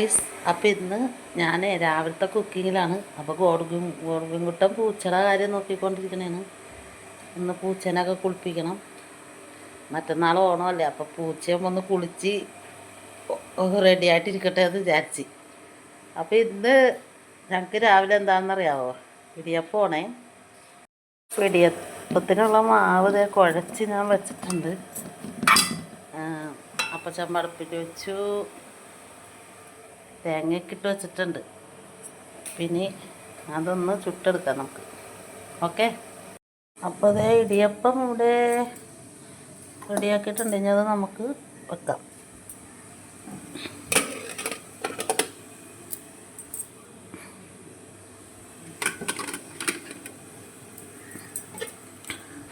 Guys അപ്പം ഇന്ന് ഞാൻ രാവിലത്തെ കുക്കിങ്ങിലാണ്. അപ്പോൾ ഗോർഗും ഗോർഗുംകുട്ടൻ പൂച്ചയുടെ കാര്യം നോക്കിക്കൊണ്ടിരിക്കണേന്ന് ഇന്ന് പൂച്ചേനൊക്കെ കുളിപ്പിക്കണം. മറ്റന്നാൾ ഓണമല്ലേ അപ്പോൾ പൂച്ചയും ഒന്ന് കുളിച്ച് റെഡി ആയിട്ടിരിക്കട്ടെ എന്ന് വിചാരിച്ച്. അപ്പോൾ ഇന്ന് ഞങ്ങൾക്ക് രാവിലെ എന്താണെന്നറിയാവോ? ഇടിയപ്പമാണേ. ഇടിയപ്പത്തിനുള്ള മാവ് കുഴച്ച് ഞാൻ വെച്ചിട്ടുണ്ട്. അപ്പം ചമ്പടപ്പിൽ വെച്ചു. തേങ്ങയൊക്കെ വെച്ചിട്ടുണ്ട്. പിന്നെ അതൊന്ന് ചുട്ടെടുക്കാം നമുക്ക്. ഓക്കെ? അപ്പോൾ അതേ ഇടിയപ്പം ഇവിടെ റെഡിയാക്കിയിട്ടുണ്ടെങ്കിൽ അത് നമുക്ക് വെക്കാം.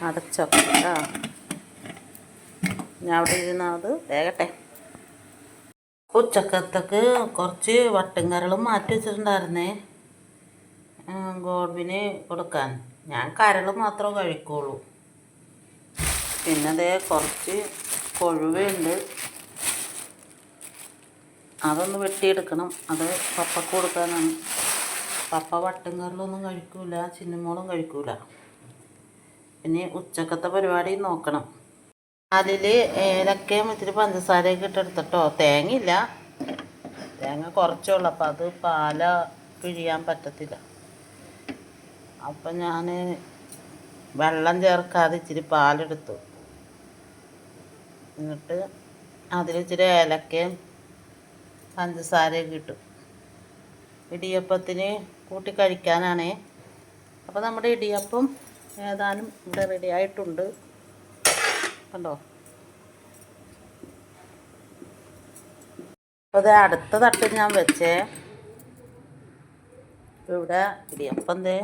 അടച്ചോ. ഞാൻ അവിടെ ഇരുന്നത് വേഗട്ടെ. ഉച്ചക്കത്തേക്ക് കുറച്ച് വട്ടുംകരളും മാറ്റി വെച്ചിട്ടുണ്ടായിരുന്നേ. ഗോഡ്ബിന് കൊടുക്കാൻ. ഞാൻ കരൾ മാത്രമേ കഴിക്കുള്ളൂ. പിന്നെ അതേ കുറച്ച് കൊഴുവയുണ്ട്. അതൊന്ന് വെട്ടിയെടുക്കണം. അത് പപ്പക്ക് കൊടുക്കാനാണ്. പപ്പ വട്ടുംകരളൊന്നും കഴിക്കൂല ചിന്നമോളും കഴിക്കൂല. പിന്നെ ഉച്ചക്കത്തെ പരിപാടി നോക്കണം. അതിൽ ഏലക്കയും ഇത്തിരി പഞ്ചസാരയൊക്കെ ഇട്ടെടുത്തിട്ടോ. തേങ്ങയില്ല. തേങ്ങ കുറച്ചേ ഉള്ളൂ. അപ്പം അത് പാല പിഴിയാൻ പറ്റത്തില്ല. അപ്പം ഞാൻ വെള്ളം ചേർക്കാതെ ഇച്ചിരി പാലെടുത്തു. എന്നിട്ട് അതിൽ ഇച്ചിരി ഏലക്കയും പഞ്ചസാരയൊക്കെ ഇട്ടു. ഇടിയപ്പത്തിന് കൂട്ടി കഴിക്കാനാണേ. അപ്പോൾ നമ്മുടെ ഇടിയപ്പം ഏതാനും ഇവിടെ റെഡി ആയിട്ടുണ്ട്. കണ്ടോ? അപ്പോൾ അടുത്ത തട്ട് ഞാൻ വെച്ചേ. ഇവിടെ ഇടിയപ്പം ദേ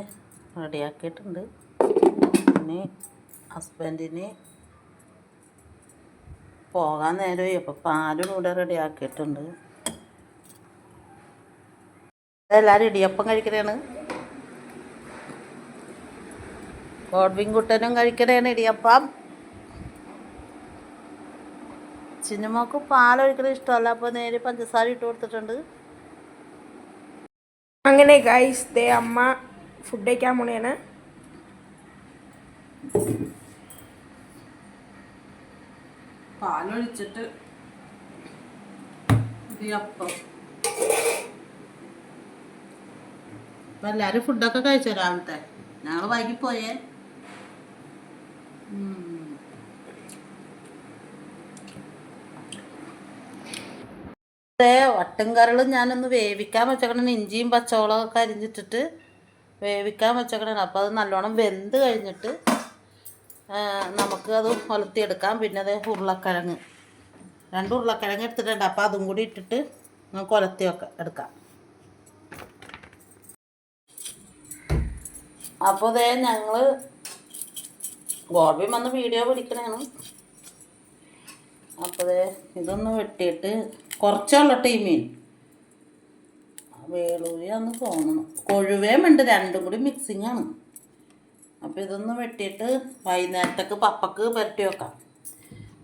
റെഡിയാക്കിയിട്ടുണ്ട്. പിന്നെ ഹസ്ബൻഡിന് പോകാൻ നേരമായി. അപ്പോൾ പാലും ഇവിടെ റെഡിയാക്കിയിട്ടുണ്ട്. എല്ലാവരും ഇടിയപ്പം കഴിക്കണേണ്. കോഡ്വിൻകുട്ടനും കഴിക്കണേണ് ഇടിയപ്പം. ചിന്നുമോക്ക് പാലൊഴിക്കണ ഇഷ്ടമല്ല. അപ്പോൾ നേരെ പഞ്ചസാര ഇട്ട് കൊടുത്തിട്ടുണ്ട്. അങ്ങനെ ഗൈസ് ദേ അമ്മ ഫുഡ് കഴിക്കാൻ പോണേണ്. പാലൊഴിച്ചിട്ട് അപ്പം. എല്ലാവരും ഫുഡൊക്കെ കഴിച്ചോ രാവിലത്തെ? ഞങ്ങൾ വൈകി പോയേ. ഉം. വട്ടും കറികളും ഞാനൊന്ന് വേവിക്കാൻ വെച്ചേക്കണം ഇഞ്ചിയും പച്ചമുളകൊക്കെ അരിഞ്ഞിട്ടിട്ട് വേവിക്കാൻ വെച്ചേക്കണം അപ്പോൾ അത് നല്ലോണം വെന്ത് കഴിഞ്ഞിട്ട് നമുക്ക് അത് ഒലത്തിയെടുക്കാം. പിന്നെ അത് ഉരുളക്കിഴങ്ങ്. രണ്ട് ഉരുളക്കിഴങ്ങ് എടുത്തിട്ടുണ്ട്. അപ്പോൾ അതും കൂടി ഇട്ടിട്ട് നമുക്ക് ഒലത്തി എടുക്കാം. അപ്പോൾ ദേ ഞങ്ങൾ ഗോൾബി വന്ന് വീഡിയോ പിടിക്കണേണ്. അപ്പോൾ അതേ ഇതൊന്ന് വെട്ടിയിട്ട് കുറച്ചുള്ള ഈ മീൻ വേളൂരിയാന്ന് തോന്നണം. കൊഴുവേം ഉണ്ട് രണ്ടും കൂടി മിക്സിങ് ആണ്. അപ്പോൾ ഇതൊന്ന് വെട്ടിയിട്ട് വൈകുന്നേരത്തേക്ക് പപ്പക്ക് പുരട്ടി വെക്കാം.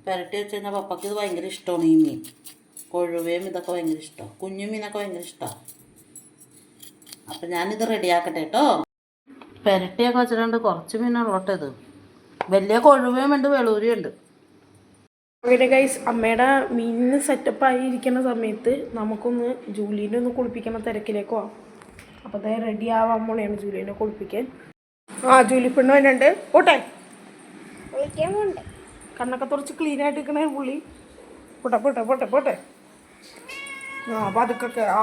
പുരട്ടി വെച്ച് കഴിഞ്ഞാൽ പപ്പക്ക് ഇത് ഭയങ്കര ഇഷ്ടമാണ് ഈ മീൻ. കൊഴുവേം ഇതൊക്കെ ഭയങ്കര ഇഷ്ടമാണ് കുഞ്ഞു മീനൊക്കെ ഭയങ്കര ഇഷ്ടമാണ് അപ്പം ഞാനിത് റെഡിയാക്കട്ടെ കേട്ടോ പുരട്ടിയൊക്കെ വെച്ചിട്ടുണ്ട്. കുറച്ച് മീനാണ് ഇത്. വലിയ കൊഴുവേം ഉണ്ട് വെളൂരിയും അങ്ങനെ ഗൈസ് അമ്മയുടെ മീനിന് സെറ്റപ്പ് ആയി ഇരിക്കുന്ന സമയത്ത് നമുക്കൊന്ന് ജൂലീനെ ഒന്ന് കുളിപ്പിക്കുന്ന തിരക്കിലേക്ക് പോവാം. അപ്പോൾ അതായത് റെഡി ആവാൻ പോണെയാണ് ജൂലീനെ കുളിപ്പിക്കാൻ. ആ ജൂലി പെണ്ണ് വരുന്നുണ്ട്. പോട്ടെ. കണ്ണൊക്കെ തുറച്ച് ക്ലീൻ ആയിട്ട് നിൽക്കണേ പുള്ളി. പോട്ടെ പോട്ടെ പോട്ടെ പോട്ടെ. ആ പതുക്കൊക്കെ ആ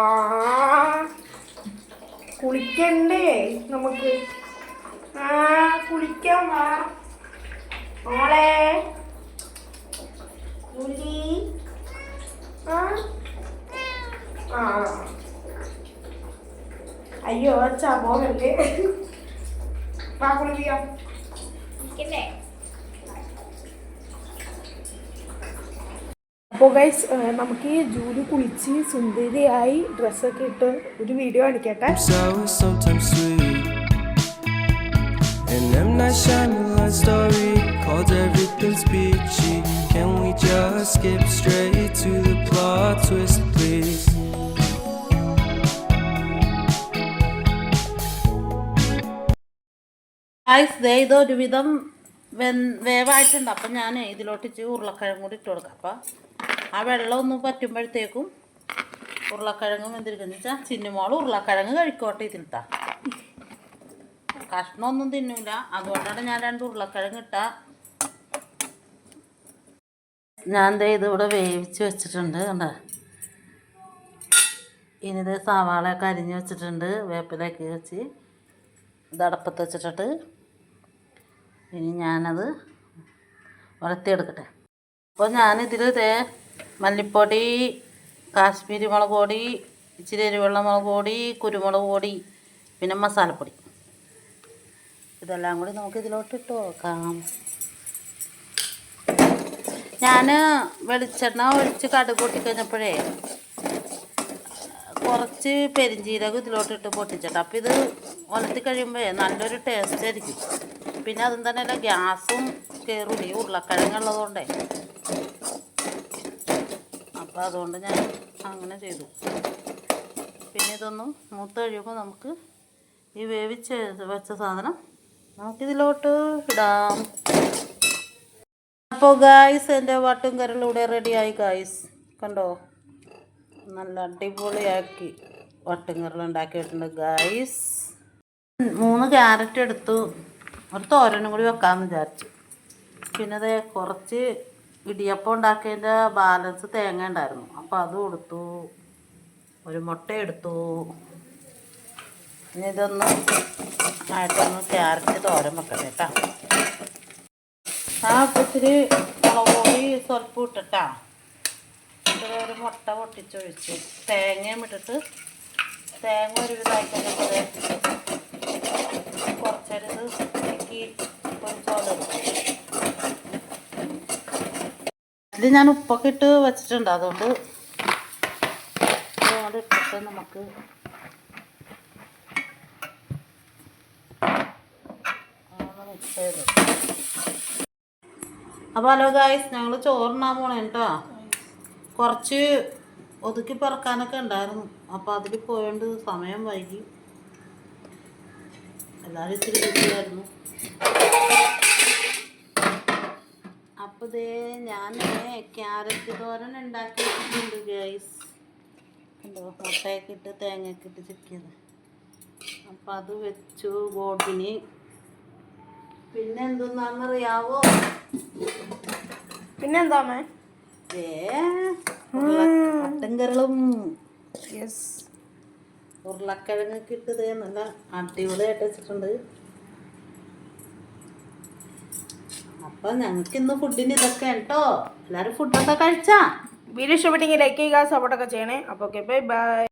കുളിക്കണ്ടേ നമുക്ക്? ആ കുളിക്കാൻ വാ മോളെ ജൂലി ആ ആ അയ്യോ അച്ഛാ പോകല്ലേ വാ കുളിക്കാം അപ്പോൾ ഗൈസ് നമുക്ക് ഈ ജൂലി കുളിച്ച് സുന്ദരിയായി ഡ്രസ്സൊക്കെ ഇട്ട് ഒരു വീഡിയോ കാണിക്കട്ടെ sour, sometimes sweet. And I'm not Shyamalan story called Everything's Peachy. Can we just skip straight to the plot twist, guys ദേ ഇത് ഒരുവിധം വേവായിട്ടുണ്ട്. അപ്പം ഞാൻ ഇതിലോട്ട് ഇച്ചിരി ഉരുളക്കിഴങ്ങ് കൂടി ഇട്ട് കൊടുക്കാം. അപ്പം ആ വെള്ളം ഒന്ന് പറ്റുമ്പോഴത്തേക്കും ഉരുളക്കിഴങ്ങും എന്തിരിക്കുന്നു വെച്ചാൽ ചിന്നുമോൾ ഉരുളക്കിഴങ്ങ് കഴിക്കോട്ടെ ഇതിലത്താ കഷ്ണമൊന്നും തിന്നൂല. അതുകൊണ്ടാണ് ഞാൻ രണ്ട് ഉരുളക്കിഴങ്ങ് ഇട്ട. ഞാൻ ദേ ഇത് ഇവിടെ വേവിച്ച് വെച്ചിട്ടുണ്ട് കണ്ടോ? ഇനി ഇത് സവാളയൊക്കെ അരിഞ്ഞ് വെച്ചിട്ടുണ്ട്. വേപ്പിലൊക്കെ വെച്ച് ഇത് അടപ്പത്ത് വെച്ചിട്ടിട്ട് ഇനി ഞാനത് വളർത്തിയെടുക്കട്ടെ അപ്പോൾ ഞാനിതിൽ തേ മല്ലിപ്പൊടി കാശ്മീരി മുളക് പൊടി ഇച്ചിരി എരിവെള്ള മുളക് പൊടി കുരുമുളക് പൊടി പിന്നെ മസാലപ്പൊടി. ഇതെല്ലാം കൂടി നമുക്ക് ഇതിലോട്ട് ഇട്ട് നോക്കാം ഞാൻ വെളിച്ചെണ്ണ ഒഴിച്ച് കടുക് പൊട്ടിക്കഴിഞ്ഞപ്പോഴേ കുറച്ച് പെരിഞ്ജീരകം ഇതിലോട്ടിട്ട് പൊട്ടിച്ചിട്ട്. അപ്പോൾ ഇത് ഉലത്തി കഴിയുമ്പോൾ നല്ലൊരു ടേസ്റ്റ് ആയിരിക്കും. പിന്നെ അതും തന്നെ അല്ല ഗ്യാസും കയറും ഈ ഉരുളക്കിഴങ്ങുള്ളതുകൊണ്ടേ. അപ്പോൾ അതുകൊണ്ട് ഞാൻ അങ്ങനെ ചെയ്തു. പിന്നെ ഇതൊന്ന് മൂത്ത് കഴിയുമ്പോൾ നമുക്ക് ഈ വേവിച്ച് വെച്ച സാധനം നമുക്കിതിലോട്ട് ഇടാം. അപ്പോൾ ഗായ്സ് എന്റെ വട്ടും കരളിവിടെ റെഡിയായി ഗായ്സ് കണ്ടോ? നല്ല അടിപൊളിയാക്കി വട്ടും കരൾ ഉണ്ടാക്കിയിട്ടുണ്ട് ഗായ്സ് മൂന്ന് ക്യാരറ്റ് എടുത്തു. ഒരു തോരനും കൂടി വെക്കാമെന്ന് വിചാരിച്ചു. പിന്നെ അത് കുറച്ച് ഇടിയപ്പം ഉണ്ടാക്കിയതിന്റെ ബാലൻസ് തേങ്ങ ഉണ്ടായിരുന്നു. അപ്പോൾ അതും എടുത്തു ഒരു മുട്ട എടുത്തു. ഇനി ഇതൊന്ന് ആയിട്ടൊന്ന് ക്യാരറ്റ് തോരൻ വെക്കട്ടെ കേട്ടോ. ആ ഇച്ചിരി പൊടി സ്വല്പം ഇട്ടിട്ടാ. ഒരു മുട്ട പൊട്ടിച്ചൊഴിച്ച്. തേങ്ങയും ഇട്ടിട്ട് തേങ്ങ ഒരു വിധമായിട്ട് കുറച്ചൊരു പൊരിച്ചോളെടുക്കും ഇതിൽ ഞാൻ ഉപ്പൊക്കെ ഇട്ട് വെച്ചിട്ടുണ്ട്. അതുകൊണ്ട് അതുകൊണ്ട് ഇട്ടിട്ട് നമുക്ക് അപ്പോൾ ഹലോ ഗായ്സ് ഞങ്ങൾ ചോറിനാൻ പോണേ കേട്ടോ കുറച്ച് ഒതുക്കി പറക്കാനൊക്കെ ഉണ്ടായിരുന്നു. അപ്പോൾ അതിൽ പോയോണ്ട് സമയം വൈകി. എല്ലാവരും ഇത്തിരി ബിസിയായിരുന്നു അപ്പോൾ ഇതേ ഞാൻ ക്യാരറ്റ് തോരൻ ഉണ്ടാക്കി വെച്ചിട്ടുണ്ട് ഗൈസ് കണ്ടോ? മുട്ടയൊക്കെ ഇട്ട് തേങ്ങയൊക്കെ ഇട്ട് ചിക്കിയത്. അപ്പം അത് വെച്ചു ഗോപിന്. പിന്നെ എന്തെന്നാണെന്നറിയാവോ പിന്നെ എന്താമേ ഏ അട്ടൻകരളും യെസ് ഉരുളക്കിഴങ്ങൊക്കെ ഇട്ടത് നല്ല അടിപൊളിയായിട്ട് വെച്ചിട്ടുണ്ട്. അപ്പം ഞങ്ങൾക്ക് ഇന്ന് ഫുഡിന് ഇതൊക്കെ കേട്ടോ എല്ലാവരും ഫുഡൊക്കെ കഴിച്ചാ. വീഡിയോ ഇഷ്ടപ്പെട്ടെങ്കിൽ ലൈക്ക് ചെയ്യുക സപ്പോർട്ടൊക്കെ ചെയ്യണേ. അപ്പോൾ ഓക്കെ ബൈ ബൈ